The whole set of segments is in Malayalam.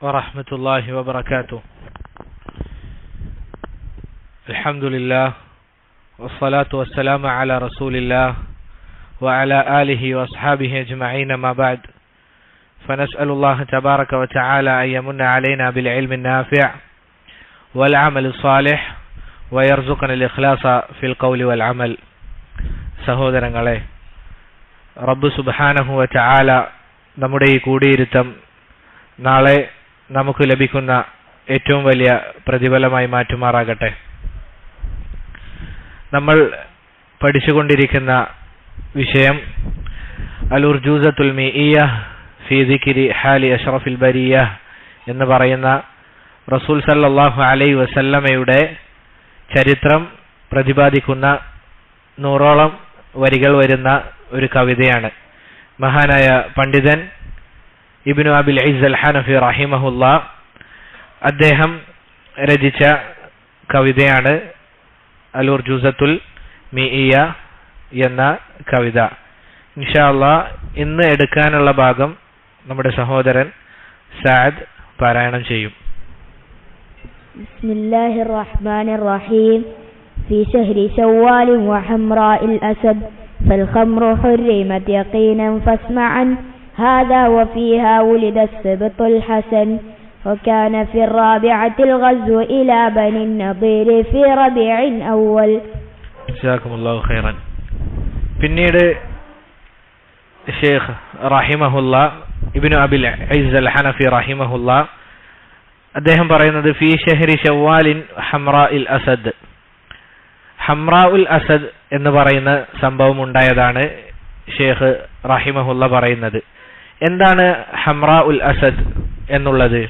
ورحمة الله وبركاته الحمد لله والصلاة والسلام على رسول الله وعلى آله وأصحابه أجمعين ما بعد فنسأل الله تبارك وتعالى أن يمن علينا بالعلم النافع والعمل الصالح ويرزقنا الإخلاص في القول والعمل സഹോദരങ്ങളെ റബ്ബ് സുബാനഹുവ ചാല നമ്മുടെ ഈ കൂടിയിരുത്തം നാളെ നമുക്ക് ലഭിക്കുന്ന ഏറ്റവും വലിയ പ്രതിഫലമായി മാറ്റുമാറാകട്ടെ. നമ്മൾ പഠിച്ചുകൊണ്ടിരിക്കുന്ന വിഷയം അലൂർ ജൂസത്തുൽ മിഇയ ഫി ദിക്രി ഹാലി അഷറഫിൽ ബരിയ എന്ന് പറയുന്ന റസൂൽ സല്ലാഹു അലൈ വസല്ലമയുടെ ചരിത്രം പ്രതിപാദിക്കുന്ന നൂറോളം വരികൾ വരുന്ന ഒരു കവിതയാണ്. മഹാനായ പണ്ഡിതൻ Ibn Abil Izz al Hanafi റഹിമഹുല്ല അദ്ദേഹം രചിച്ച കവിതയാണ് അൽ ഉർജൂസത്തുൽ മിഇയ എന്ന കവിത ഇൻഷാല്ല ഇന്ന് എടുക്കാനുള്ള ഭാഗം നമ്മുടെ സഹോദരൻ സാദ് പാരായണം ചെയ്യും بسم الله الرحمن الرحيم في شهر شوال وحمراء الأسد فالخمر حرمت يقينا فاسمعا هذا وفيها ولد السبط الحسن وكان في الرابعة الغزو إلى بني النضير في ربيع أول ജസാക്കുമുല്ലാഹു ഖൈറൻ പിന്നീട് ഷേഖ് റഹിമഹുല്ല Ibn Abil Izz al Hanafi റഹിമഹുല്ല അദ്ദേഹം പറയുന്നത് ഫി ഷഹരി ഷവ്വാലിൻ ഹംറ ഇൽ അസദ് ഹംറ ഉൽ അസദ് എന്ന് പറയുന്ന സംഭവം ഉണ്ടായതാണ് ഷേഖ് റഹിമഹുല്ല പറയുന്നത് എന്താണ് ഹംറ ഉൽ അസദ് എന്നുള്ളത്?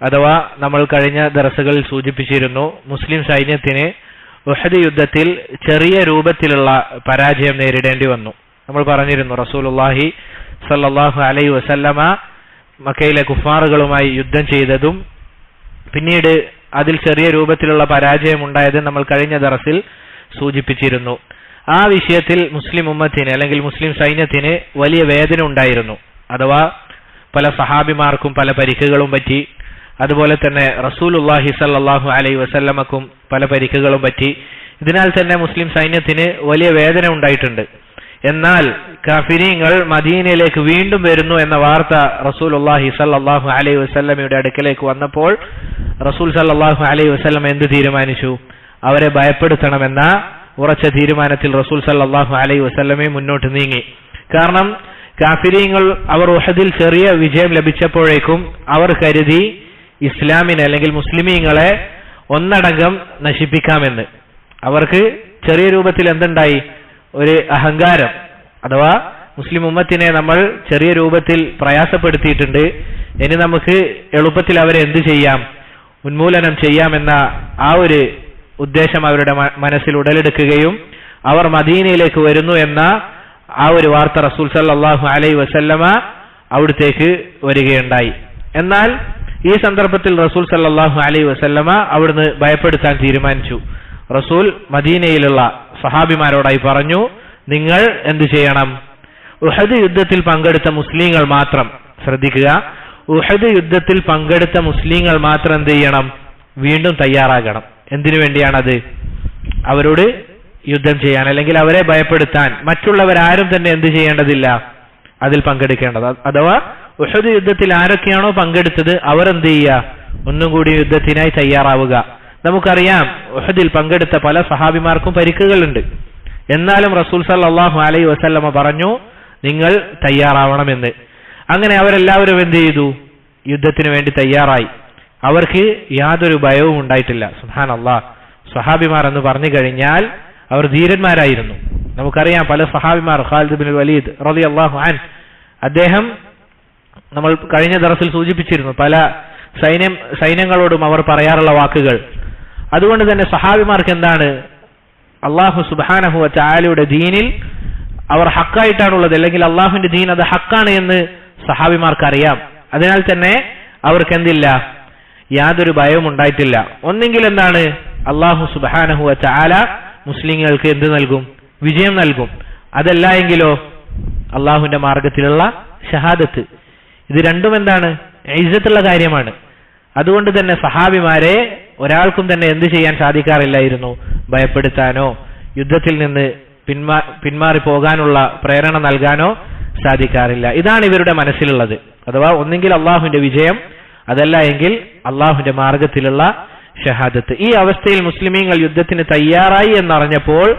അഥവാ നമ്മൾ കഴിഞ്ഞ ദർസുകളിൽ സൂചിപ്പിച്ചിരുന്നു മുസ്ലിം സൈന്യത്തിന് ഉഹദ് യുദ്ധത്തിൽ ചെറിയ രൂപത്തിലുള്ള പരാജയം നേരിടേണ്ടി വന്നു. നമ്മൾ പറഞ്ഞിരുന്നു റസൂലുള്ളാഹി സല്ലാഹു അലൈ വസല്ലമ മക്കയിലെ കുഫാറുകളുമായി യുദ്ധം ചെയ്തതും പിന്നീട് അതിൽ ചെറിയ രൂപത്തിലുള്ള പരാജയം ഉണ്ടായത് നമ്മൾ കഴിഞ്ഞ ദറസിൽ സൂചിപ്പിച്ചിരുന്നു. ആ വിഷയത്തിൽ മുസ്ലിം ഉമ്മത്തിന് അല്ലെങ്കിൽ മുസ്ലിം സൈന്യത്തിന് വലിയ വേദന ഉണ്ടായിരുന്നു. അഥവാ പല സഹാബിമാർക്കും പല പരിക്കുകളും പറ്റി അതുപോലെ തന്നെ റസൂലുല്ലാഹി സല്ലാഹു അലൈ വസല്ലമക്കും പല പരിക്കുകളും പറ്റി ഇതിനാൽ തന്നെ മുസ്ലിം സൈന്യത്തിന് വലിയ വേദന ഉണ്ടായിട്ടുണ്ട്. എന്നാൽ കാഫിരീങ്ങൾ മദീനയിലേക്ക് വീണ്ടും വരുന്നു എന്ന വാർത്ത റസൂൽ അള്ളാഹി സല്ലാഹു അലൈഹി വസല്ലമയുടെ അടുക്കലേക്ക് വന്നപ്പോൾ റസൂൽ സല്ലാഹു അലൈഹി വസല്ലം എന്ത് തീരുമാനിച്ചു? അവരെ ഭയപ്പെടുത്തണമെന്ന ഉറച്ച തീരുമാനത്തിൽ റസൂൽ സല്ലാഹു അലൈഹി വസല്ലമെ മുന്നോട്ട് നീങ്ങി. കാരണം കാഫിരീങ്ങൾ അവർ ഉഹദിൽ ചെറിയ വിജയം ലഭിച്ചപ്പോഴേക്കും അവർ കരുതി ഇസ്ലാമിനെ അല്ലെങ്കിൽ മുസ്ലിമീങ്ങളെ ഒന്നടങ്കം നശിപ്പിക്കാമെന്ന്. അവർക്ക് ചെറിയ രൂപത്തിൽ എന്തുണ്ടായി? ഒരു അഹങ്കാരം. അഥവാ മുസ്ലിം ഉമ്മത്തിനെ നമ്മൾ ചെറിയ രൂപത്തിൽ പ്രയാസപ്പെടുത്തിയിട്ടുണ്ട്. ഇനി നമുക്ക് എളുപ്പത്തിൽ അവരെ എന്ത് ചെയ്യാം? ഉന്മൂലനം ചെയ്യാമെന്ന ആ ഒരു ഉദ്ദേശം അവരുടെ മനസ്സിൽ ഉടലെടുക്കുകയും അവർ മദീനയിലേക്ക് വരുന്നു എന്ന ആ ഒരു വാർത്ത റസൂൽ സല്ലാഹു അലൈ വസല്ലമ അവിടത്തേക്ക് വരികയുണ്ടായി. എന്നാൽ ഈ സന്ദർഭത്തിൽ റസൂൽ സല്ലാഹു അലൈ വസല്ലമ അവിടുന്ന് ഭയപ്പെടുത്താൻ തീരുമാനിച്ചു. റസൂൽ മദീനയിലുള്ള സഹാബിമാരോടായി പറഞ്ഞു നിങ്ങൾ എന്തു ചെയ്യണം? ഉഹദ് യുദ്ധത്തിൽ പങ്കെടുത്ത മുസ്ലിങ്ങൾ മാത്രം ശ്രദ്ധിക്കുക. ഉഹദ് യുദ്ധത്തിൽ പങ്കെടുത്ത മുസ്ലിങ്ങൾ മാത്രം എന്ത് ചെയ്യണം? വീണ്ടും തയ്യാറാകണം. എന്തിനു വേണ്ടിയാണത്? അവരോട് യുദ്ധം ചെയ്യാൻ അല്ലെങ്കിൽ അവരെ ഭയപ്പെടുത്താൻ മറ്റുള്ളവരാരും തന്നെ എന്ത് ചെയ്യേണ്ടതില്ല? അതിൽ പങ്കെടുക്കേണ്ടത്. അഥവാ ഉഷദ് യുദ്ധത്തിൽ ആരൊക്കെയാണോ പങ്കെടുത്തത് അവർ എന്ത് ചെയ്യുക ഒന്നും കൂടി യുദ്ധത്തിനായി തയ്യാറാവുക. നമുക്കറിയാം ഉഹദിൽ പങ്കെടുത്ത പല സഹാബിമാർക്കും പരിക്കുകളുണ്ട്. എന്നാലും റസൂൽ സല്ലാഹു അലൈ വസല്ലമ പറഞ്ഞു നിങ്ങൾ തയ്യാറാവണമെന്ന്. അങ്ങനെ അവരെല്ലാവരും എന്ത് ചെയ്തു? യുദ്ധത്തിന് വേണ്ടി തയ്യാറായി. അവർക്ക് യാതൊരു ഭയവും ഉണ്ടായിട്ടില്ല. സുഹാൻ അള്ളാഹ് സഹാബിമാർ എന്ന് പറഞ്ഞു കഴിഞ്ഞാൽ അവർ ധീരന്മാരായിരുന്നു. നമുക്കറിയാം പല സഹാബിമാർ ഖാലിദ് ബിൻ വലീദ് റബി അള്ളാഹു അൻ അദ്ദേഹം നമ്മൾ കഴിഞ്ഞ ദറസിൽ സൂചിപ്പിച്ചിരുന്നു പല സൈന്യം സൈന്യങ്ങളോടും അവർ പറയാറുള്ള വാക്കുകൾ. അതുകൊണ്ട് തന്നെ സഹാബിമാർക്ക് എന്താണ്? അള്ളാഹു സുബാനഹു ചായാലയുടെ ദീനിൽ അവർ ഹക്കായിട്ടാണുള്ളത്. അല്ലെങ്കിൽ അള്ളാഹുവിന്റെ ദീൻ അത് ഹക്കാണ് എന്ന് സഹാബിമാർക്ക് അറിയാം അതിനാൽ തന്നെ അവർക്ക് എന്തില്ല? യാതൊരു ഭയവും ഉണ്ടായിട്ടില്ല. ഒന്നെങ്കിൽ എന്താണ്? അള്ളാഹു സുബാനഹു ചാല മുസ്ലിങ്ങൾക്ക് എന്ത് നൽകും? വിജയം നൽകും. അതല്ല എങ്കിലോ അള്ളാഹുവിന്റെ മാർഗത്തിലുള്ള ഷഹാദത്ത്. ഇത് രണ്ടും എന്താണ്? ഇജ്ജത്തുള്ള കാര്യമാണ്. അതുകൊണ്ട് തന്നെ സഹാബിമാരെ ഒരാൾക്കും തന്നെ എന്ത് ചെയ്യാൻ സാധിക്കാറില്ലായിരുന്നു? ഭയപ്പെടുത്താനോ യുദ്ധത്തിൽ നിന്ന് പിന്മാ പിന്മാറി പോകാനുള്ള പ്രേരണ നൽകാനോ സാധിക്കാറില്ല. ഇതാണ് ഇവരുടെ മനസ്സിലുള്ളത്. അഥവാ ഒന്നെങ്കിൽ അള്ളാഹുവിന്റെ വിജയം അതല്ല എങ്കിൽ അള്ളാഹുവിന്റെ മാർഗത്തിലുള്ള ഷഹാദത്ത്. ഈ അവസ്ഥയിൽ മുസ്ലിമീങ്ങൾ യുദ്ധത്തിന് തയ്യാറായി എന്നറിഞ്ഞപ്പോൾ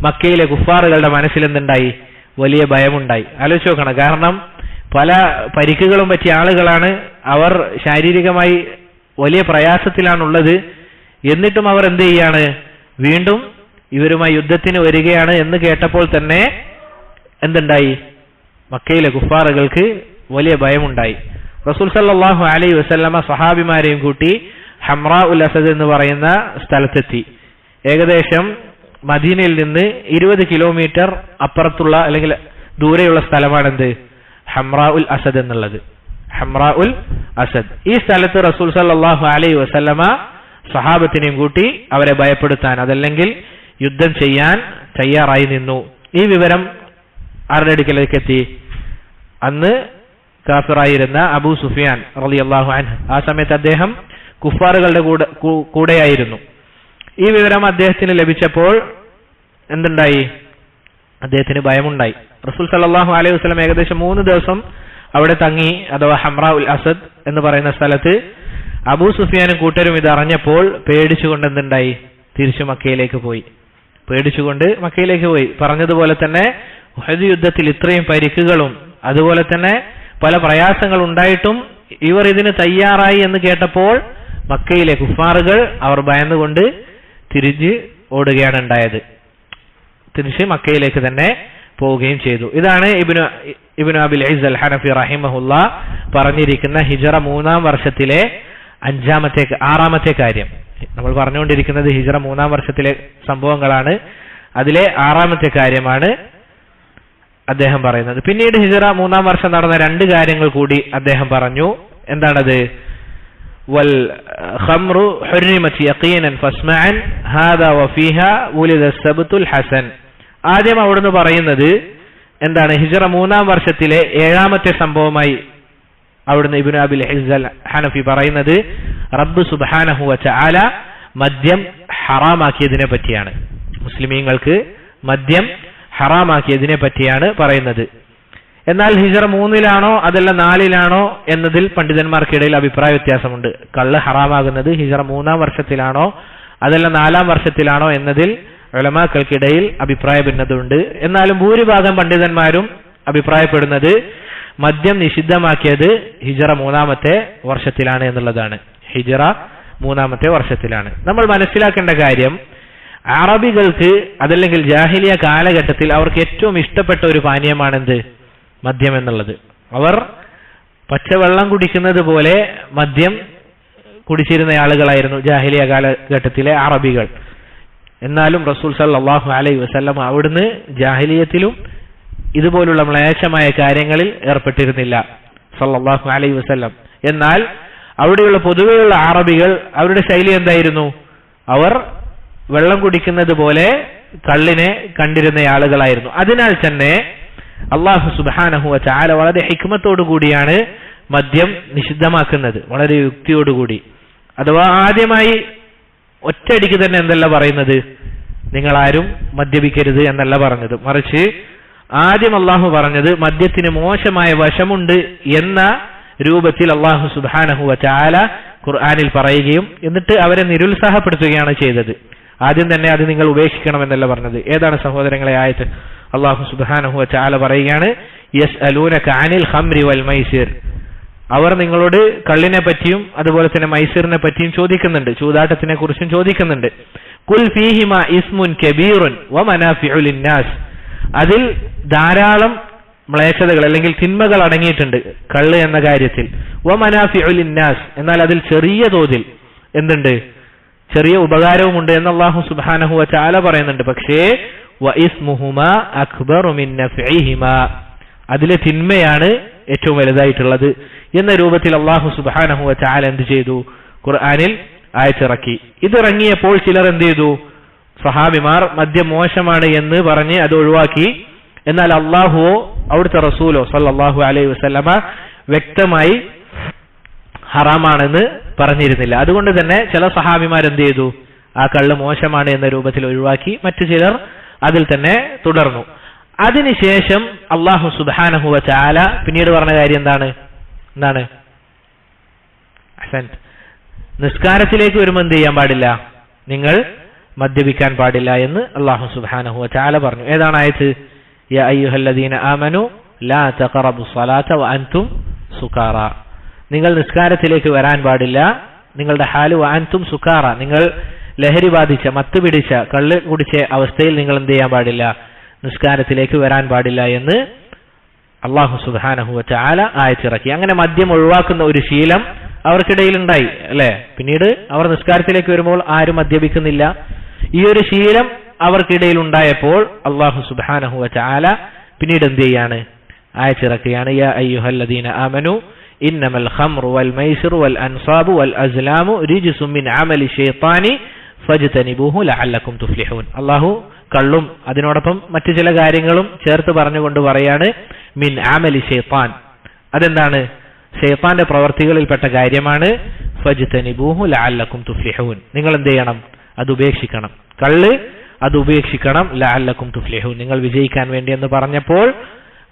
മക്കയിലെ കുഫാറുകളുടെ മനസ്സിൽ എന്തുണ്ടായി? വലിയ ഭയമുണ്ടായി. ആലോചിച്ച് നോക്കണം. കാരണം പല പരിക്കുകളും പറ്റിയ ആളുകളാണ് അവർ ശാരീരികമായി വലിയ പ്രയാസത്തിലാണുള്ളത്. എന്നിട്ടും അവർ എന്ത് ചെയ്യാണ്? വീണ്ടും ഇവരുമായി യുദ്ധത്തിന് വരികയാണ് എന്ന് കേട്ടപ്പോൾ തന്നെ എന്തുണ്ടായി? മക്കയിലെ കുഫാറുകൾക്ക് വലിയ ഭയമുണ്ടായി. റസൂൽ സല്ലാഹു അലൈ വസല്ലമ സഹാബിമാരെയും കൂട്ടി ഹംറ ഉൽ അസദ് എന്ന് പറയുന്ന സ്ഥലത്തെത്തി. ഏകദേശം മദീനയിൽ നിന്ന് ഇരുപത് കിലോമീറ്റർ അപ്പുറത്തുള്ള അല്ലെങ്കിൽ ദൂരെയുള്ള സ്ഥലമാണെന്ത്? ഹംറ ഉൽ അസദ് എന്നുള്ളത്. Hamra ul Asad. ഈ സ്ഥലത്ത് റസൂൽ സല്ലാഹു അലൈ വസല്ലമ സഹാബത്തിനെയും കൂട്ടി അവരെ ഭയപ്പെടുത്താൻ അതല്ലെങ്കിൽ യുദ്ധം ചെയ്യാൻ തയ്യാറായി നിന്നു. ഈ വിവരം ആരുടെ അടുക്കലേക്ക് എത്തി? അന്ന് കാഫിറായിരുന്ന അബൂ സുഫിയാൻ റളിയല്ലാഹു അൻഹു. ആ സമയത്ത് അദ്ദേഹം കുഫാറുകളുടെ കൂടെ കൂടെയായിരുന്നു. ഈ വിവരം അദ്ദേഹത്തിന് ലഭിച്ചപ്പോൾ എന്തുണ്ടായി? അദ്ദേഹത്തിന് ഭയമുണ്ടായി. റസൂൽ സല്ലാഹു അലൈഹി വസ്ലം ഏകദേശം മൂന്ന് ദിവസം അവിടെ തങ്ങി അഥവാ ഹംറ ഉൽ അസദ് എന്ന് പറയുന്ന സ്ഥലത്ത് അബൂ സുഫിയാനും കൂട്ടരും ഇത് അറിഞ്ഞപ്പോൾ പേടിച്ചുകൊണ്ട് എന്തുണ്ടായി? തിരിച്ചു മക്കയിലേക്ക് പോയി. പേടിച്ചുകൊണ്ട് മക്കയിലേക്ക് പോയി. പറഞ്ഞതുപോലെ തന്നെ ഉഹദ് യുദ്ധത്തിൽ ഇത്രയും പരിക്കുകളും അതുപോലെ തന്നെ പല പ്രയാസങ്ങൾ ഉണ്ടായിട്ടും ഇവർ ഇതിന് തയ്യാറായി എന്ന് കേട്ടപ്പോൾ മക്കയിലെ കുഫാറുകൾ അവർ ഭയന്നുകൊണ്ട് തിരിഞ്ഞ് ഓടുകയാണ് ഉണ്ടായത്. തിരിച്ച് മക്കയിലേക്ക് തന്നെ പോവുകയും ചെയ്തു. ഇതാണ് ഇബിനു ഇബിനു അബിൽ അൽ ഹനഫി റഹിമഹുല്ല പറഞ്ഞിരിക്കുന്ന ഹിജറ മൂന്നാം വർഷത്തിലെ അഞ്ചാമത്തെ ആറാമത്തെ കാര്യം. നമ്മൾ പറഞ്ഞുകൊണ്ടിരിക്കുന്നത് ഹിജറ മൂന്നാം വർഷത്തിലെ സംഭവങ്ങളാണ്. അതിലെ ആറാമത്തെ കാര്യമാണ് അദ്ദേഹം പറയുന്നത്. പിന്നീട് ഹിജറ മൂന്നാം വർഷം നടന്ന രണ്ട് കാര്യങ്ങൾ കൂടി അദ്ദേഹം പറഞ്ഞു. എന്താണത്? വൽ حرمت يقينا فاسمعا هذا وفيها ولد السبت الحسن. ആദ്യം അവിടുന്ന് പറയുന്നത് എന്താണ്? ഹിജറ മൂന്നാം വർഷത്തിലെ ഏഴാമത്തെ സംഭവമായി അവിടുന്ന് ഇബ്നു അബിൽ ഹിസൽ ഹനഫി പറയുന്നത് റബ്ബ് സുബ്ഹാനഹു വതആല മദ്യം ഹറാമാക്കിയതിനെ പറ്റിയാണ്. മുസ്ലിമീങ്ങൾക്ക് മദ്യം ഹറാമാക്കിയതിനെ പറ്റിയാണ് പറയുന്നത്. എന്നാൽ ഹിജറ മൂന്നിലാണോ അതല്ല നാലിലാണോ എന്നതിൽ പണ്ഡിതന്മാർക്കിടയിൽ അഭിപ്രായ വ്യത്യാസമുണ്ട്. കള്ള് ഹറാമാകുന്നത് ഹിജറ മൂന്നാം വർഷത്തിലാണോ അതല്ല നാലാം വർഷത്തിലാണോ എന്നതിൽ ഉലമാക്കൾക്കിടയിൽ അഭിപ്രായ ഭിന്നതയുണ്ട്. എന്നാലും ഭൂരിഭാഗം പണ്ഡിതന്മാരും അഭിപ്രായപ്പെടുന്നത് മദ്യം നിഷിദ്ധമാക്കിയത് ഹിജറ മൂന്നാമത്തെ വർഷത്തിലാണ് എന്നുള്ളതാണ്. ഹിജറ മൂന്നാമത്തെ വർഷത്തിലാണ്. നമ്മൾ മനസ്സിലാക്കേണ്ട കാര്യം അറബികൾക്ക് അതല്ലെങ്കിൽ ജാഹിലിയ കാലഘട്ടത്തിൽ അവർക്ക് ഏറ്റവും ഇഷ്ടപ്പെട്ട ഒരു പാനീയമാണെന്ത്? മദ്യം എന്നുള്ളത്. അവർ പച്ചവെള്ളം കുടിക്കുന്നത് പോലെ മദ്യം കുടിച്ചിരുന്ന ആളുകളായിരുന്നു ജാഹിലിയ കാലഘട്ടത്തിലെ അറബികൾ. എന്നാലും റസൂൽ സല്ലാഹു അലൈ വസല്ലം അവിടുന്ന് ജാഹിലിയത്തിലും ഇതുപോലുള്ള മ്ലേച്ഛമായ കാര്യങ്ങളിൽ ഏർപ്പെട്ടിരുന്നില്ല. സല്ലാഹു അലൈ വസല്ലം. എന്നാൽ അവിടെയുള്ള പൊതുവെയുള്ള അറബികൾ അവരുടെ ശൈലി എന്തായിരുന്നു? അവർ വെള്ളം കുടിക്കുന്നത് പോലെ കള്ളിനെ കണ്ടിരുന്ന ആളുകളായിരുന്നു. അതിനാൽ തന്നെ അള്ളാഹു സുബാനഹു ചാല വളരെ ഹിക്മത്തോടു കൂടിയാണ് മദ്യം നിഷിദ്ധമാക്കുന്നത്. വളരെ യുക്തിയോടുകൂടി അഥവാ ആദ്യമായി ഒറ്റയടിക്ക് തന്നെ എന്തല്ല പറയുന്നത്? നിങ്ങൾ ആരും മദ്യപിക്കരുത് എന്നല്ല പറഞ്ഞത്. മറിച്ച് ആദ്യം അള്ളാഹു പറഞ്ഞത് മദ്യത്തിന് മോശമായ വശമുണ്ട് എന്ന രൂപത്തിൽ അള്ളാഹു സുബാനഹു ചാല ഖുർആാനിൽ പറയുകയും എന്നിട്ട് അവരെ നിരുത്സാഹപ്പെടുത്തുകയാണ് ചെയ്തത്. ആദ്യം തന്നെ അത് നിങ്ങൾ ഉപേക്ഷിക്കണം എന്നല്ല പറഞ്ഞത്. ഏതാണ് സഹോദരങ്ങളെ ആയത് അള്ളാഹു സുബാനഹു ചാല പറയുകയാണ് യെസ് അലൂന കാനിൽ ഹംരി വൽ മൈസിർ. അവർ നിങ്ങളോട് കള്ളിനെ പറ്റിയും അതുപോലെ തന്നെ മൈസൂറിനെ പറ്റിയും ചോദിക്കുന്നുണ്ട് ചൂതാട്ടത്തിനെ കുറിച്ചും ചോദിക്കുന്നുണ്ട്. കുൽ ഫീഹിമ ഇസ്മുൻ കബീറുൻ വ അതിൽ ധാരാളം മ്ലേച്ഛതകൾ അല്ലെങ്കിൽ തിന്മകൾ അടങ്ങിയിട്ടുണ്ട് കള്ള് എന്ന കാര്യത്തിൽ. വ മനാഫിഉലിന്നാസ് എന്നാൽ അതിൽ ചെറിയ തോതിൽ എന്തുണ്ട്? ചെറിയ ഉപകാരവുമുണ്ട് എന്ന് അള്ളാഹു സുബ്ഹാനഹു വ തആല പറയുന്നുണ്ട്. പക്ഷേ വ ഇസ്മുഹുമ അക്ബറു മിൻ നഫ്ഇഹിമ. അതിലെ തിന്മയാണ് ഏറ്റവും വലുതായിട്ടുള്ളത്. എന്ന രൂപത്തിൽ അള്ളാഹു സുബാനഹു ചാല എന്ത് ചെയ്തു? ഖുർആാനിൽ അയച്ചിറക്കി ഇതിറങ്ങിയപ്പോൾ ചിലർ എന്ത് ചെയ്തു? സഹാബിമാർ മദ്യം മോശമാണ് എന്ന് പറഞ്ഞ് അത് ഒഴിവാക്കി. എന്നാൽ അള്ളാഹുവോ അവിടുത്തെ റസൂലോ സല്ലാഹു അലൈഹി വസ്ലമ വ്യക്തമായി ഹറാമാണെന്ന് പറഞ്ഞിരുന്നില്ല. അതുകൊണ്ട് തന്നെ ചില സഹാബിമാർ എന്ത് ചെയ്തു? ആ കള്ള് മോശമാണ് എന്ന രൂപത്തിൽ ഒഴിവാക്കി. മറ്റു ചിലർ അതിൽ തന്നെ തുടർന്നു. അതിനുശേഷം അള്ളാഹു സുബാനഹുവ ചാല പിന്നീട് പറഞ്ഞ കാര്യം എന്താണ്? എന്താണ്. നിസ്കാരത്തിലേക്ക് വരുമ്പോൾ എന്ത് ചെയ്യാൻ പാടില്ല? നിങ്ങൾ മദ്യപിക്കാൻ പാടില്ല എന്ന് അള്ളാഹു സുബാനഹുവ ചാല പറഞ്ഞു. ഏതാണ് ആയത്? അയ്യുഹല്ലദീന ലാ നിങ്ങൾ നിസ്കാരത്തിലേക്ക് വരാൻ പാടില്ല. നിങ്ങളുടെ ഹാലു അൻതും സുക്കാറ നിങ്ങൾ ലഹരി ബാധിച്ച മത്ത് പിടിച്ച കള്ള് കുടിച്ച അവസ്ഥയിൽ നിങ്ങൾ എന്ത് ചെയ്യാൻ പാടില്ല? നിസ്കാരത്തിലേക്ക് വരാൻ പാടില്ല എന്ന് അള്ളാഹു സുധാനഹുവച്ച ആല ആയച്ചിറക്കി അങ്ങനെ മദ്യം ഒഴിവാക്കുന്ന ഒരു ശീലം അവർക്കിടയിൽ ഉണ്ടായി അല്ലെ? പിന്നീട് അവർ നിസ്കാരത്തിലേക്ക് വരുമ്പോൾ ആരും മദ്യപിക്കുന്നില്ല. ഈ ഒരു ശീലം അവർക്കിടയിൽ ഉണ്ടായപ്പോൾ അള്ളാഹു സുബാനഹുവച്ച ആല പിന്നീട് എന്ത് ചെയ്യാണ്? അയച്ചിറക്കുകയാണ് യാ അയ്യുഹല്ലദീന ആമനു ഇന്നമൽ ഖംറു വൽ മൈസിർ വൽ അൻസാബു വൽ അസ്ലാമു റിജ്സും മിൻ അമലി ശൈത്താനി ഫജ്തനിബൂഹു ലഅല്ലക്കും തുഫ്ലിഹൂൻ. അള്ളാഹു കള്ളും അതിനോടൊപ്പം മറ്റു ചില കാര്യങ്ങളും ചേർത്ത് പറഞ്ഞുകൊണ്ട് പറയാണ് മിൻ ആമലി ഷെയ്ത്താൻ അതെന്താണ്? ഷെയ്ത്താന്റെ പ്രവർത്തികളിൽപ്പെട്ട കാര്യമാണ് ഫജ്തനിബൂഹു ലഅല്ലക്കും തുഫ്ലിഹൂൻ. നിങ്ങൾ എന്ത് ചെയ്യണം അത് ഉപേക്ഷിക്കണം. കള്ള് അത് ഉപേക്ഷിക്കണം ലഅല്ലക്കും തുഫ്ലിഹൂൻ. നിങ്ങൾ വിജയിക്കാൻ വേണ്ടി എന്ന് പറഞ്ഞപ്പോൾ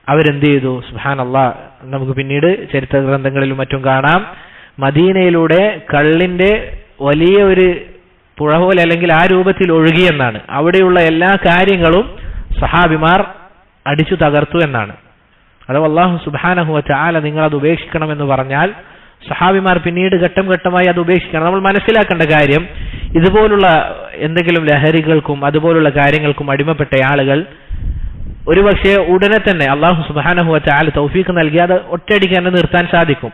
അവരെന്ത് ചെയ്തു സുഹാൻ അള്ളാഹ് നമുക്ക് പിന്നീട് ചരിത്ര ഗ്രന്ഥങ്ങളിലും മറ്റും കാണാം. മദീനയിലൂടെ കള്ളിന്റെ വലിയ ഒരു പുഴ പോലെ അല്ലെങ്കിൽ ആ രൂപത്തിൽ ഒഴുകിയെന്നാണ് അവിടെയുള്ള എല്ലാ കാര്യങ്ങളും സഹാബിമാർ അടിച്ചു തകർത്തു എന്നാണ്. അത് അള്ളാഹു സുബാനഹുവ ചാല നിങ്ങൾ അത് ഉപേക്ഷിക്കണം എന്ന് പറഞ്ഞാൽ സഹാബിമാർ പിന്നീട് ഘട്ടം ഘട്ടമായി അത് ഉപേക്ഷിക്കണം. നമ്മൾ മനസ്സിലാക്കേണ്ട കാര്യം ഇതുപോലുള്ള എന്തെങ്കിലും ലഹരികൾക്കും അതുപോലുള്ള കാര്യങ്ങൾക്കും അടിമപ്പെട്ട ആളുകൾ ഒരുപക്ഷെ ഉടനെ തന്നെ അള്ളാഹു സുബാനഹുവ ചാല തൗഫീഖ് നൽകി അത് ഒറ്റയടിക്ക് തന്നെ നിർത്താൻ സാധിക്കും.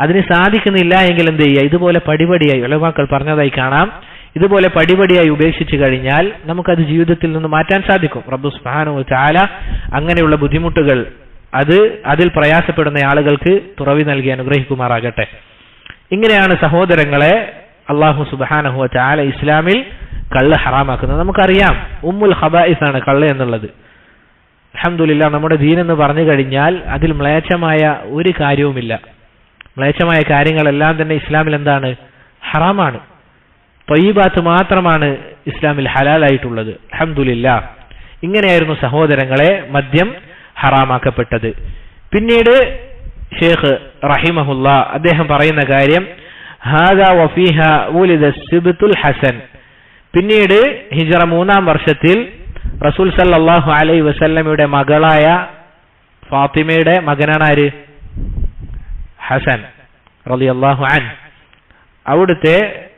അതിന് സാധിക്കുന്നില്ല എങ്കിൽ എന്ത് ചെയ്യുക? ഇതുപോലെ പടിപടിയായി ഉലമാക്കൾ പറഞ്ഞതായി കാണാം. ഇതുപോലെ പടിപടിയായി ഉപേക്ഷിച്ചു കഴിഞ്ഞാൽ നമുക്കത് ജീവിതത്തിൽ നിന്ന് മാറ്റാൻ സാധിക്കും. റബ്ബു സുബാനു ചാല അങ്ങനെയുള്ള ബുദ്ധിമുട്ടുകൾ അത് അതിൽ പ്രയാസപ്പെടുന്ന ആളുകൾക്ക് തുറവി നൽകി അനുഗ്രഹിക്കുമാറാകട്ടെ. ഇങ്ങനെയാണ് സഹോദരങ്ങളെ അള്ളാഹു സുബാനഹു ചാല ഇസ്ലാമിൽ കള്ള് ഹറാമാക്കുന്നത്. നമുക്കറിയാം ഉമ്മുൽ ഹബായിസ് ആണ് കള്ള് എന്നുള്ളത്. അലഹമുല്ല നമ്മുടെ ദീൻ എന്ന് പറഞ്ഞു കഴിഞ്ഞാൽ അതിൽ മ്ലേച്ഛമായ ഒരു കാര്യവുമില്ല. മ്ലേച്ഛമായ കാര്യങ്ങളെല്ലാം തന്നെ ഇസ്ലാമിൽ എന്താണ്? ഹറാമാണ്. തൊയ്യബാത്ത് മാത്രമാണ് ഇസ്ലാമിൽ ഹലാലായിട്ടുള്ളത്. അഹമ്മദില്ല ഇങ്ങനെയായിരുന്നു സഹോദരങ്ങളെ മദ്യം ഹറാമാക്കപ്പെട്ടത്. പിന്നീട് ഷേഖ് റഹിമഹുല്ല അദ്ദേഹം പറയുന്ന കാര്യം ഹസൻ. പിന്നീട് ഹിജറ മൂന്നാം വർഷത്തിൽ റസൂൽ സല്ലാഹു അലൈ വസല്ലമയുടെ മകളായ ഫാത്തിമയുടെ മകനാണ് ആര്? ഹസൻ റളിയല്ലാഹു അൻ അവിടുത്തെ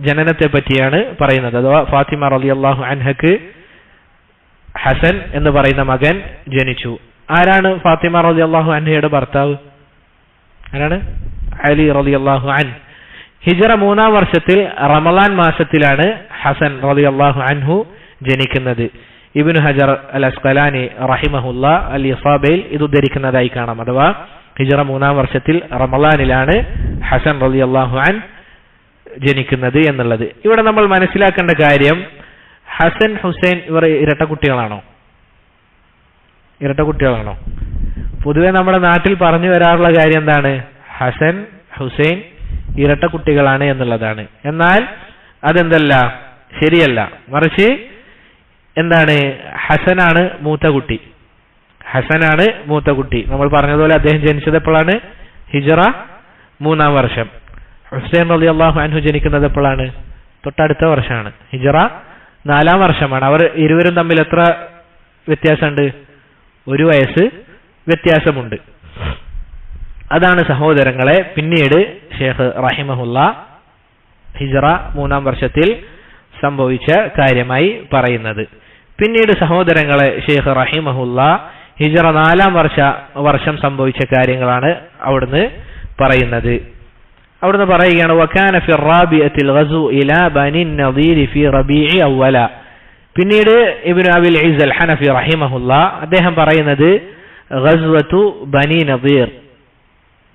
ജനനത്തെ പറ്റിയാണ് പറയുന്നത്. അഥവാ ഫാത്തിമ റളിയല്ലാഹു അൻഹക്ക് ഹസൻ എന്ന് പറയുന്ന മകൻ ജനിച്ചു. ആരാണ് ഫാത്തിമ റളിയല്ലാഹു അൻഹയുടെ ഭർത്താവ്? ആരാണ്? അലി റളിയല്ലാഹു അൻ ഹിജറ മൂന്നാം വർഷത്തിൽ റമലാൻ മാസത്തിലാണ് ഹസൻ റളിയല്ലാഹു അൻഹു ജനിക്കുന്നത്. ഇബ്നു ഹജർ അൽ റഹിമഹുല്ല അൽ ഇസാബയിൽ ഇത് ഉദ്ധരിക്കുന്നതായി കാണാം. അഥവാ ഹിജറ മൂന്നാം വർഷത്തിൽ റമലാനിലാണ് ഹസൻ റളിയല്ലാഹു അൻ ജനിക്കുന്നത് എന്നുള്ളത്. ഇവിടെ നമ്മൾ മനസ്സിലാക്കേണ്ട കാര്യം ഹസൻ ഹുസൈൻ ഇവർ ഇരട്ട കുട്ടികളാണോ ഇരട്ട കുട്ടികളാണോ പൊതുവെ നമ്മുടെ നാട്ടിൽ പറഞ്ഞു വരാറുള്ള കാര്യം എന്താണ്? ഹസൻ ഹുസൈൻ ഇരട്ട കുട്ടികളാണ് എന്നുള്ളതാണ്. എന്നാൽ അതെന്തല്ല? ശരിയല്ല. മറിച്ച് എന്താണ്? ഹസനാണ് മൂത്ത കുട്ടി ഹസനാണ് മൂത്ത കുട്ടി നമ്മൾ പറഞ്ഞതുപോലെ അദ്ദേഹം ജനിച്ചത് എപ്പോഴാണ്? ഹിജറ മൂന്നാം വർഷം. ഹുസൈൻ അലി അള്ളാഹു അൻഹു ജനിക്കുന്നത് എപ്പോഴാണ്? തൊട്ടടുത്ത വർഷമാണ്. ഹിജറ നാലാം വർഷമാണ്. അവർ ഇരുവരും തമ്മിൽ എത്ര വ്യത്യാസമുണ്ട്? ഒരു വയസ്സ് വ്യത്യാസമുണ്ട്. അതാണ് സഹോദരങ്ങളെ പിന്നീട് ഷേഖ് റഹിമഹുല്ല ഹിജറ മൂന്നാം വർഷത്തിൽ സംഭവിച്ച കാര്യമായി പറയുന്നത്. പിന്നീട് സഹോദരങ്ങളെ ഷേഖ് റഹിമഹുല്ല ഹിജറ നാലാം വർഷ വർഷം സംഭവിച്ച കാര്യങ്ങളാണ് അവിടുന്ന് പറയുന്നത്. അവിടുന്ന് പറയുകയാണ് വക്കാന ഫി റാബിയത്തിൽ ഗസു ഇലാ ബനിൻ നദീരി ഫി റബീഇ അവല പിന്നീട് Ibn Abil Izz Al Hanafi റഹിമഹുല്ല അദ്ദേഹം പറയുന്നത് ഗസ്വത്തു ബനി നദീർ.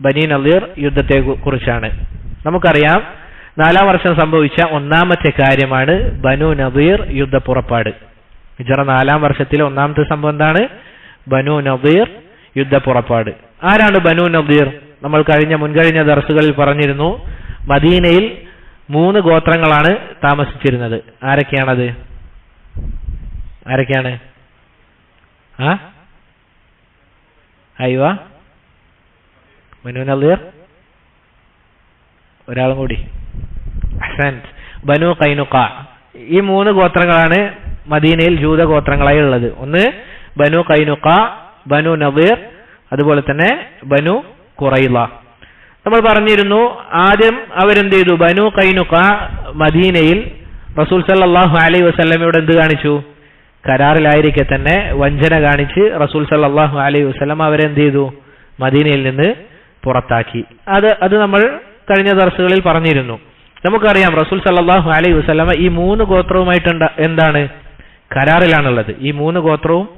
ബനി നദീർ യുദ്ധത്തെ കുറിച്ചാണ്. നമുക്കറിയാം നാലാം വർഷം സംഭവിച്ച ഒന്നാമത്തെ കാര്യമാണ് ബനു നദീർ യുദ്ധ പുറപ്പാട് ഹിജറ നാലാം വർഷത്തിലെ ഒന്നാമത്തെ സംഭവം എന്താണ്? ബനു നദീർ യുദ്ധ പുറപ്പാട് ആരാണ് ബനു നദീർ? നമ്മൾ കഴിഞ്ഞ മുൻകഴിഞ്ഞ ദർസുകളിൽ പറഞ്ഞിരുന്നു മദീനയിൽ മൂന്ന് ഗോത്രങ്ങളാണ് താമസിച്ചിരുന്നത്. ആരൊക്കെയാണത്? ആരൊക്കെയാണ്? ആ? അയ്യോ. ബനു നദീർ ഒരാളും കൂടി. ബനു കൈനുക്ക ഈ മൂന്ന് ഗോത്രങ്ങളാണ് മദീനയിൽ ജൂത ഗോത്രങ്ങളായി ഉള്ളത്. ഒന്ന് ബനു കൈനുക്ക ബനു നദീർ അതുപോലെ തന്നെ ബനു കുറൈല നമ്മൾ പറഞ്ഞിരുന്നു ആദ്യം അവരെന്ത് ചെയ്തു ബനു കൈനുക്ക മദീനയിൽ റസൂൽ സല്ലാഹു അലൈ വസല്ലമയോട് എന്ത് കാണിച്ചു? കരാറിലായിരിക്കെ തന്നെ വഞ്ചന കാണിച്ച് റസൂൽ സല്ലാഹു അലൈ വസ്ലം അവരെന്ത് ചെയ്തു മദീനയിൽ നിന്ന് പുറത്താക്കി. അത് അത് നമ്മൾ കഴിഞ്ഞ ദർസുകളിൽ പറഞ്ഞിരുന്നു. നമുക്കറിയാം റസൂൽ സല്ലാഹു അലൈ വസ്ലമ ഈ മൂന്ന് ഗോത്രവുമായിട്ട് എന്താ- എന്താണ്? കരാറിലാണുള്ളത്. ഈ മൂന്ന് ഗോത്രവും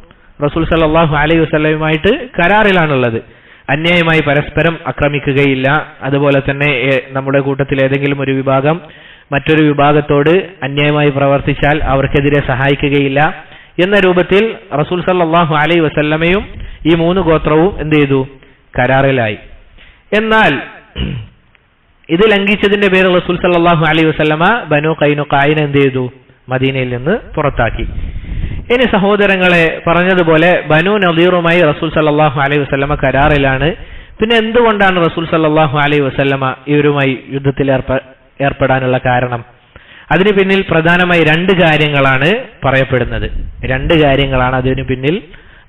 റസൂൽ സല്ലാഹു അലൈ വസ്ലമയുമായിട്ട് കരാറിലാണുള്ളത്. അന്യായമായി പരസ്പരം ആക്രമിക്കുകയില്ല. അതുപോലെ തന്നെ നമ്മുടെ കൂട്ടത്തിൽ ഏതെങ്കിലും ഒരു വിഭാഗം മറ്റൊരു വിഭാഗത്തോട് അന്യായമായി പ്രവർത്തിച്ചാൽ അവർക്കെതിരെ സഹായിക്കുകയില്ല. എന്ന രൂപത്തിൽ റസൂൽ സല്ലാഹു അലൈ വസല്ലമയും ഈ മൂന്ന് ഗോത്രവും എന്ത് ചെയ്തു? കരാറിലായി. എന്നാൽ ഇത് ലംഘിച്ചതിന്റെ പേര് റസൂൽ സല്ലാഹു അലൈ വസല്ലമ ബനു കൈനുഖായിനെ എന്ത് ചെയ്തു? മദീനയിൽ നിന്ന് പുറത്താക്കി. ഇനി സഹോദരങ്ങളെ പറഞ്ഞതുപോലെ ബനു നദീറുമായി റസൂൽ സല്ലാഹു അലൈഹി വസല്ലമ കരാറിലാണ്. പിന്നെ എന്തുകൊണ്ടാണ് റസൂൽ സല്ലാഹു അലൈഹി വസല്ലമ ഇവരുമായി യുദ്ധത്തിൽ ഏർപ്പെടാനുള്ള കാരണം? അതിന് പിന്നിൽ പ്രധാനമായി രണ്ട് കാര്യങ്ങളാണ് പറയപ്പെടുന്നത്. രണ്ട് കാര്യങ്ങളാണ് അതിന് പിന്നിൽ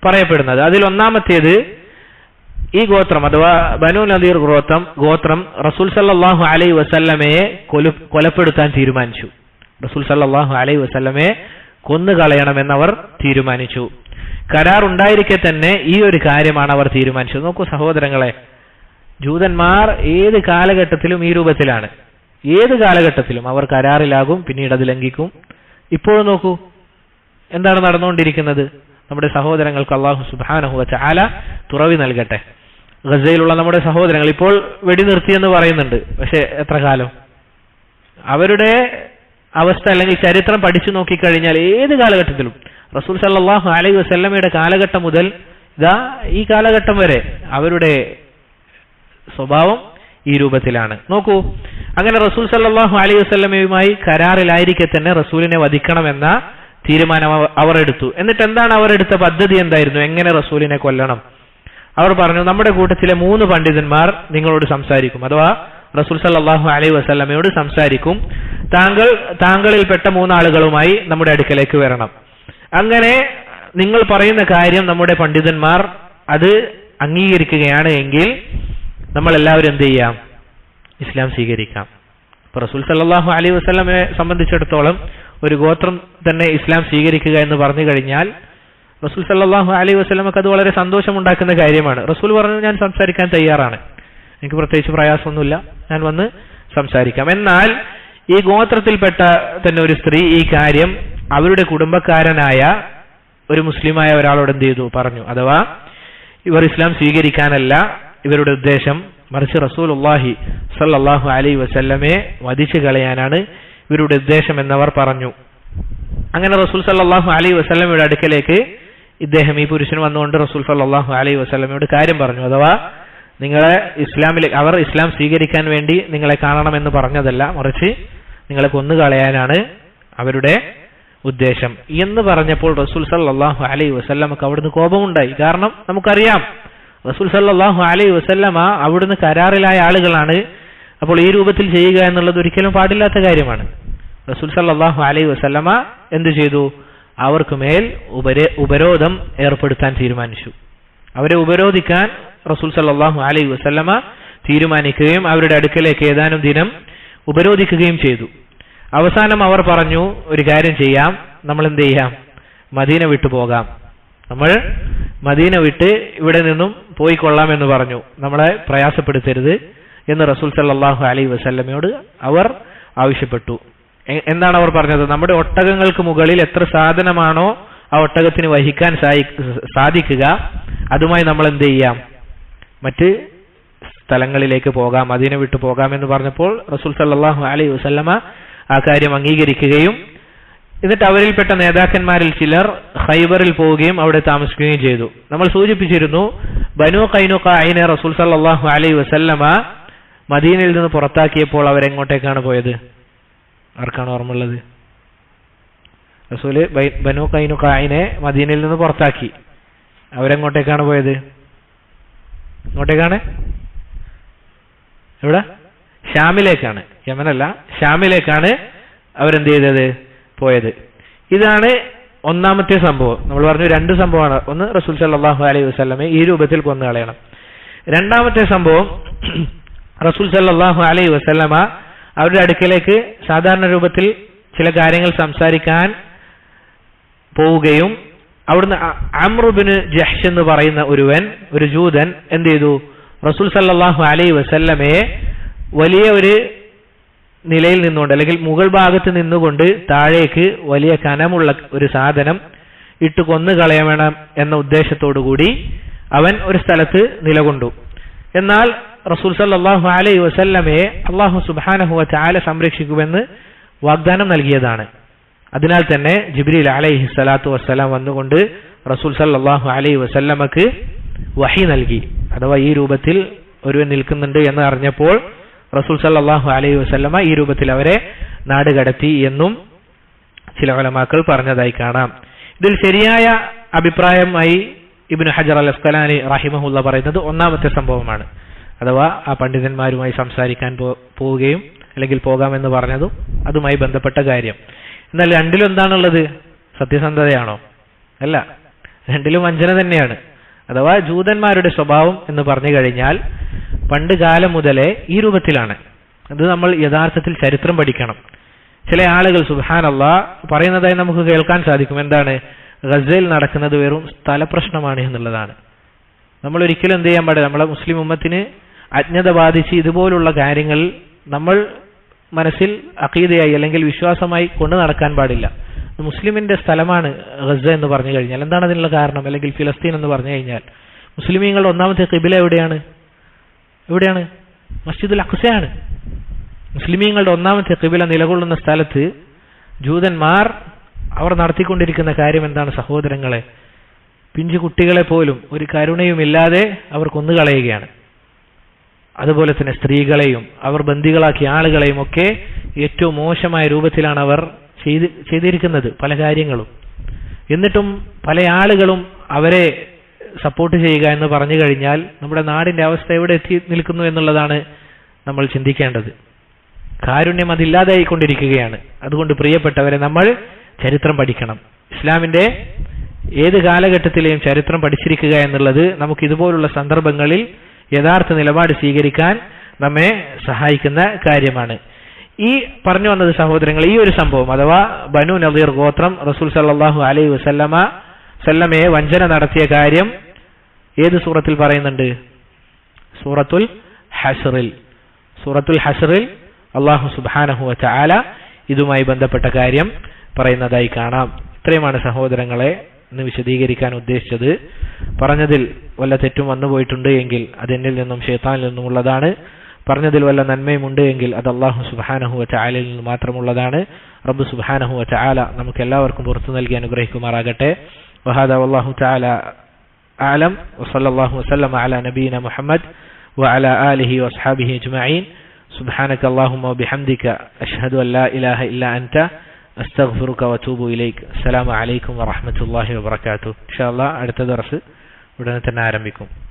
പറയപ്പെടുന്നത്. അതിൽ ഒന്നാമത്തേത് ഈ ഗോത്രം അഥവാ ബനു നദീർ ഗോത്രം ഗോത്രം റസൂൽ സല്ലാഹു അലൈഹി വസല്ലമയെ കൊലപ്പെടുത്താൻ തീരുമാനിച്ചു. റസൂൽ സല്ലാഹു അലൈഹി വസല്ലമയെ കൊന്നുകളയണമെന്നവർ തീരുമാനിച്ചു. കരാർ ഉണ്ടായിരിക്കെ തന്നെ ഈ ഒരു കാര്യമാണ് അവർ തീരുമാനിച്ചത്. നോക്കൂ സഹോദരങ്ങളെ ജൂതന്മാർ ഏത് കാലഘട്ടത്തിലും ഈ രൂപത്തിലാണ്. ഏത് കാലഘട്ടത്തിലും അവർ കരാറിലാകും പിന്നീട് അത് ലംഘിക്കും. ഇപ്പോൾ നോക്കൂ എന്താണ് നടന്നുകൊണ്ടിരിക്കുന്നത്? നമ്മുടെ സഹോദരങ്ങൾക്ക് അള്ളാഹു സുബാനഹു ചാല തുറവി നൽകട്ടെ. ഗസയിലുള്ള നമ്മുടെ സഹോദരങ്ങൾ ഇപ്പോൾ വെടിനിർത്തിയെന്ന് പറയുന്നുണ്ട്. പക്ഷെ എത്ര കാലം? അവരുടെ അവസ്ഥ അല്ലെങ്കിൽ ചരിത്രം പഠിച്ചു നോക്കിക്കഴിഞ്ഞാൽ ഏത് കാലഘട്ടത്തിലും റസൂൽ സല്ലാഹു അലൈഹി വസല്ലമയുടെ കാലഘട്ടം മുതൽ ഇതാ ഈ കാലഘട്ടം വരെ അവരുടെ സ്വഭാവം ഈ രൂപത്തിലാണ്. നോക്കൂ അങ്ങനെ റസൂൽ സല്ലാഹു അലൈഹി വസല്ലമയുമായി കരാറിലായിരിക്കെ തന്നെ റസൂലിനെ വധിക്കണമെന്ന തീരുമാനം അവർ എടുത്തു. എന്നിട്ട് എന്താണ് അവർ എടുത്ത പദ്ധതി എന്തായിരുന്നു? എങ്ങനെ റസൂലിനെ കൊല്ലണം? അവർ പറഞ്ഞു നമ്മുടെ കൂട്ടത്തിലെ മൂന്ന് പണ്ഡിതന്മാർ നിങ്ങളോട് സംസാരിക്കും. അഥവാ റസൂൽ സല്ലാഹു അലൈഹി വസ്ലമയോട് സംസാരിക്കും. താങ്കൾ താങ്കളിൽപ്പെട്ട മൂന്നാളുകളുമായി നമ്മുടെ അടുക്കലേക്ക് വരണം. അങ്ങനെ നിങ്ങൾ പറയുന്ന കാര്യം നമ്മുടെ പണ്ഡിതന്മാർ അത് അംഗീകരിക്കുകയാണ് എങ്കിൽ നമ്മൾ എല്ലാവരും എന്ത് ചെയ്യാം? ഇസ്ലാം സ്വീകരിക്കാം. ഇപ്പൊ റസൂൽ സല്ലാഹു അലൈഹി വസല്ലമയെ സംബന്ധിച്ചിടത്തോളം ഒരു ഗോത്രം തന്നെ ഇസ്ലാം സ്വീകരിക്കുക എന്ന് പറഞ്ഞു കഴിഞ്ഞാൽ റസൂൽ സല്ലാഹു അലൈഹി വസ്ലമക്ക് അത് വളരെ സന്തോഷമുണ്ടാക്കുന്ന കാര്യമാണ്. റസൂൽ പറഞ്ഞു ഞാൻ സംസാരിക്കാൻ തയ്യാറാണ്. എനിക്ക് പ്രത്യേകിച്ച് പ്രയാസമൊന്നുമില്ല. ഞാൻ വന്ന് സംസാരിക്കാം. എന്നാൽ ഈ ഗോത്രത്തിൽപ്പെട്ട തന്നെ ഒരു സ്ത്രീ ഈ കാര്യം അവരുടെ കുടുംബക്കാരനായ ഒരു മുസ്ലിമായ ഒരാളോട് എന്ത് ചെയ്തു? പറഞ്ഞു. അഥവാ ഇവർ ഇസ്ലാം സ്വീകരിക്കാനല്ല ഇവരുടെ ഉദ്ദേശം മറിച്ച് റസൂൽ അള്ളാഹി സല്ലാഹു അലൈഹി വസല്ലമെ വധിച്ചു കളയാനാണ് ഇവരുടെ ഉദ്ദേശം എന്നവർ പറഞ്ഞു. അങ്ങനെ റസൂൽ സല്ലാഹു അലൈഹി വസല്ലമയുടെ അടുക്കലേക്ക് ഇദ്ദേഹം ഈ പുരുഷൻ വന്നുകൊണ്ട് റസൂൽ സല്ലാഹു അലൈ വസല്ലമയോട് കാര്യം പറഞ്ഞു. അഥവാ നിങ്ങളെ ഇസ്ലാമിലേക്ക് അവർ ഇസ്ലാം സ്വീകരിക്കാൻ വേണ്ടി നിങ്ങളെ കാണണമെന്ന് പറഞ്ഞതല്ല. മറിച്ച് നിങ്ങളെ കൊന്നുകളയാനാണ് അവരുടെ ഉദ്ദേശം. എന്ന് പറഞ്ഞപ്പോൾ റസൂൽ സല്ലാഹു അലൈ വസ്ല്ലാമക്ക് അവിടുന്ന് കോപമുണ്ടായി. കാരണം നമുക്കറിയാം റസൂൽ സല്ലാഹു അലൈ വസല്ലമ അവിടുന്ന് കരാറിലായ ആളുകളാണ്. അപ്പോൾ ഈ രൂപത്തിൽ ചെയ്യുക എന്നുള്ളത് ഒരിക്കലും പാടില്ലാത്ത കാര്യമാണ്. റസൂൽ സല്ലാഹു അലൈ വസല്ലമ എന്ത് ചെയ്തു? അവർക്ക് മേൽ ഉപര ഉപരോധം ഏർപ്പെടുത്താൻ തീരുമാനിച്ചു. അവരെ ഉപരോധിക്കാൻ റസൂൽ സല്ലാഹു അലൈഹി വസല്ലമ തീരുമാനിക്കുകയും അവരുടെ അടുക്കലേക്ക് ഏതാനും ദിനം ഉപരോധിക്കുകയും ചെയ്തു. അവസാനം അവർ പറഞ്ഞു ഒരു കാര്യം ചെയ്യാം. നമ്മൾ എന്ത് ചെയ്യാം? മദീന വിട്ടു പോകാം. നമ്മൾ മദീന വിട്ട് ഇവിടെ നിന്നും പോയിക്കൊള്ളാം എന്ന് പറഞ്ഞു. നമ്മളെ പ്രയാസപ്പെടുത്തരുത് എന്ന് റസൂൽ സല്ലാഹു അലൈ വസല്ലമയോട് അവർ ആവശ്യപ്പെട്ടു. എന്താണ് അവർ പറഞ്ഞത്? നമ്മുടെ ഒട്ടകങ്ങൾക്ക് മുകളിൽ എത്ര സാധനമാണോ ആ ഒട്ടകത്തിന് വഹിക്കാൻ സാധിക്കുക അതുമായി നമ്മൾ എന്ത് ചെയ്യാം? മറ്റ് സ്ഥലങ്ങളിലേക്ക് പോകാം അതിനെ വിട്ടു പോകാം എന്ന് പറഞ്ഞപ്പോൾ റസൂൽ സല്ലാഹു അലൈഹി വസല്ലമ ആ കാര്യം അംഗീകരിക്കുകയും എന്നിട്ട് അവരിൽപ്പെട്ട നേതാക്കന്മാരിൽ ചിലർ ഹൈബറിൽ പോവുകയും അവിടെ താമസിക്കുകയും ചെയ്തു. നമ്മൾ സൂചിപ്പിച്ചിരുന്നു ബനു കൈനുഖായിനെ റസൂൽ സല്ലാഹു അലൈഹി വസല്ലമ മദീനയിൽ നിന്ന് പുറത്താക്കിയപ്പോൾ അവരെങ്ങോട്ടേക്കാണ് പോയത്? ആർക്കാണ് ഓർമ്മയുള്ളത്? റസൂൽ ബനു കൈനുഖായിനെ മദീനയിൽ നിന്ന് പുറത്താക്കി. അവരെങ്ങോട്ടേക്കാണ് പോയത്? എങ്ങോട്ടേക്കാണ് എവിടെ? ഷാമിലേക്കാണ് യമനല്ല ഷാമിലേക്കാണ് അവരെന്ത് ചെയ്തത്? പോയത്. ഇതാണ് ഒന്നാമത്തെ സംഭവം. നമ്മൾ പറഞ്ഞു രണ്ട് സംഭവമാണ്. ഒന്ന് റസൂൽ സല്ലാഹു അലൈഹി വസ്ലമെ ഈ രൂപത്തിൽ കൊന്നു കളയണം. രണ്ടാമത്തെ സംഭവം റസൂൽ സല്ലാഹു അലൈഹി വസ്ലമ അവരുടെ അടുക്കലേക്ക് സാധാരണ രൂപത്തിൽ ചില കാര്യങ്ങൾ സംസാരിക്കാൻ പോവുകയും അവിടുന്ന് അമ്രുബിന് ജഹ്ഷ് എന്ന് പറയുന്ന ഒരുവൻ ഒരു ജൂതൻ എന്ത് ചെയ്തു? റസൂൽ സല്ലാഹു അലൈ വസല്ലമയെ വലിയ ഒരു നിലയിൽ നിന്നുകൊണ്ട് അല്ലെങ്കിൽ മുകൾ ഭാഗത്ത് നിന്നുകൊണ്ട് താഴേക്ക് വലിയ കനമുള്ള ഒരു സാധനം ഇട്ട് കൊന്നു കളയണം എന്ന ഉദ്ദേശത്തോടു കൂടി അവൻ ഒരു സ്ഥലത്ത് നിലകൊണ്ടു. എന്നാൽ റസൂൽ സല്ലാഹു അലൈ വസല്ലമയെ അള്ളാഹു സുബ്ഹാനഹു ചാല സംരക്ഷിക്കുമെന്ന് വാഗ്ദാനം നൽകിയതാണ്. അതിനാൽ തന്നെ ജിബ്രീൽ അലൈഹി സ്വലാത്തു വസ്സലാം വന്നുകൊണ്ട് റസൂൽ സല്ലാഹു അലൈഹി വസല്ലമക്ക് വഹി നൽകി. അഥവാ ഈ രൂപത്തിൽ ഒരുവൻ നിൽക്കുന്നുണ്ട് എന്ന് അറിഞ്ഞപ്പോൾ റസൂൽ സല്ലാഹു അലൈഹി വസല്ലമ ഈ രൂപത്തിൽ അവരെ നാട് കടത്തി എന്നും ചില ഉലമാക്കൾ പറഞ്ഞതായി കാണാം. ഇതിൽ ശരിയായ അഭിപ്രായമായി ഇബ്നു ഹജർ അൽ അസ്കലാനി റഹിമഹുല്ല പറയുന്നത് ഒന്നാമത്തെ സംഭവമാണ്. അഥവാ ആ പണ്ഡിതന്മാരുമായി സംസാരിക്കാൻ പോവുകയും അല്ലെങ്കിൽ പോകാമെന്ന് പറഞ്ഞതും അതുമായി ബന്ധപ്പെട്ട കാര്യം. എന്നാൽ രണ്ടിലും എന്താണുള്ളത്? സത്യസന്ധതയാണോ? അല്ല. രണ്ടിലും വഞ്ചന തന്നെയാണ്. അഥവാ ജൂതന്മാരുടെ സ്വഭാവം എന്ന് പറഞ്ഞു കഴിഞ്ഞാൽ പണ്ട് കാലം മുതലേ ഈ രൂപത്തിലാണ്. അത് നമ്മൾ യഥാർത്ഥത്തിൽ ചരിത്രം പഠിക്കണം. ചില ആളുകൾ സുഹാനല്ല പറയുന്നതായി നമുക്ക് കേൾക്കാൻ സാധിക്കും. എന്താണ്? ഗസയിൽ നടക്കുന്നത് വെറും സ്ഥലപ്രശ്നമാണ് എന്നുള്ളതാണ്. നമ്മൾ ഒരിക്കലും എന്ത് ചെയ്യാൻ പാടില്ല. നമ്മളെ മുസ്ലിം ഉമ്മത്തിന് അജ്ഞത ബാധിച്ച് ഇതുപോലുള്ള കാര്യങ്ങൾ നമ്മൾ മനസ്സിൽ അക്കീതയായി അല്ലെങ്കിൽ വിശ്വാസമായി കൊണ്ടു നടക്കാൻ പാടില്ല. മുസ്ലിമിന്റെ സ്ഥലമാണ് ഗസ എന്ന് പറഞ്ഞു കഴിഞ്ഞാൽ. എന്താണ് അതിനുള്ള കാരണം? അല്ലെങ്കിൽ ഫിലസ്തീൻ എന്ന് പറഞ്ഞു കഴിഞ്ഞാൽ. മുസ്ലിമീങ്ങളുടെ ഒന്നാമത്തെ കിബില എവിടെയാണ്? എവിടെയാണ്? മസ്ജിദുൽ അഖ്സയാണ് മുസ്ലിമീങ്ങളുടെ ഒന്നാമത്തെ കിബില നിലകൊള്ളുന്ന സ്ഥലത്ത് ജൂതന്മാർ അവർ നടത്തിക്കൊണ്ടിരിക്കുന്ന കാര്യം എന്താണ് സഹോദരങ്ങളെ? പിഞ്ചു കുട്ടികളെ പോലും ഒരു കരുണയുമില്ലാതെ അവർ കൊന്നുകളയുകയാണ്. അതുപോലെ തന്നെ സ്ത്രീകളെയും അവർ ബന്ദികളാക്കിയ ആളുകളെയും ഒക്കെ ഏറ്റവും മോശമായ രൂപത്തിലാണ് അവർ ചെയ്ത് ചെയ്തിരിക്കുന്നത് പല കാര്യങ്ങളും. എന്നിട്ടും പല ആളുകളും അവരെ സപ്പോർട്ട് ചെയ്യുക എന്ന് പറഞ്ഞു കഴിഞ്ഞാൽ നമ്മുടെ നാടിന്റെ അവസ്ഥ എവിടെ എത്തി നിൽക്കുന്നു എന്നുള്ളതാണ് നമ്മൾ ചിന്തിക്കേണ്ടത്. കാരുണ്യം അതില്ലാതായിക്കൊണ്ടിരിക്കുകയാണ്. അതുകൊണ്ട് പ്രിയപ്പെട്ടവരെ നമ്മൾ ചരിത്രം പഠിക്കണം. ഇസ്ലാമിന്റെ ഏത് കാലഘട്ടത്തിലെയും ചരിത്രം പഠിച്ചിരിക്കുക എന്നുള്ളത് നമുക്ക് ഇതുപോലുള്ള സന്ദർഭങ്ങളിൽ യഥാർത്ഥ നിലപാട് സ്വീകരിക്കാൻ നമ്മെ സഹായിക്കുന്ന കാര്യമാണ്. ഈ പറഞ്ഞു വന്നത് സഹോദരങ്ങൾ ഈ ഒരു സംഭവം അഥവാ ബനു നദീർ ഗോത്രം റസൂൽ സല്ലാഹു അലൈഹി വസല്ലമ സല്ലമയെ വഞ്ചന നടത്തിയ കാര്യം ഏത് സൂറത്തിൽ പറയുന്നുണ്ട്? സൂറത്തുൽ ഹസറിൽ. സൂറത്തുൽ ഹസറിൽ അള്ളാഹു സുബാനഹു ചാല ഇതുമായി ബന്ധപ്പെട്ട കാര്യം പറയുന്നതായി കാണാം. ഇത്രയുമാണ് സഹോദരങ്ങളെ ഇന്ന് വിശദീകരിക്കാൻ ഉദ്ദേശിച്ചത് പറഞ്ഞതിൽ വല്ല തെറ്റും വന്നുപോയിട്ടുണ്ട് എങ്കിൽ അത് എന്നിൽ നിന്നും ഷെയ്ത്താനിൽ നിന്നുമുള്ളതാണ് പറഞ്ഞതിൽ വല്ല നന്മയുമുണ്ട് എങ്കിൽ അത് അള്ളാഹു സുബ്ഹാനഹു വ തആലയിൽ നിന്ന് മാത്രമുള്ളതാണ് റബ്ബ് സുബ്ഹാനഹു വ തആല നമുക്ക് എല്ലാവർക്കും പുറത്തു നൽകി അനുഗ്രഹിക്കുമാറാകട്ടെ വഹാദ വല്ലാഹു തആല أعلم وصلى الله وسلم على نبينا محمد وعلى آله وأصحابه أجمعين سبحانك اللهم وبحمدك أشهد أن لا إله إلا أنت അസ്തഗ്ഫിറുക വതൂബു ഇലൈക്. അസ്സലാമു അലൈക്കും വറഹ്മത്തുള്ളാഹി വബറകാതുഹു. ഇൻഷാ അല്ലാഹ് അടുത്ത ദർസ് ഉടനെ തന്നെ ആരംഭിക്കും.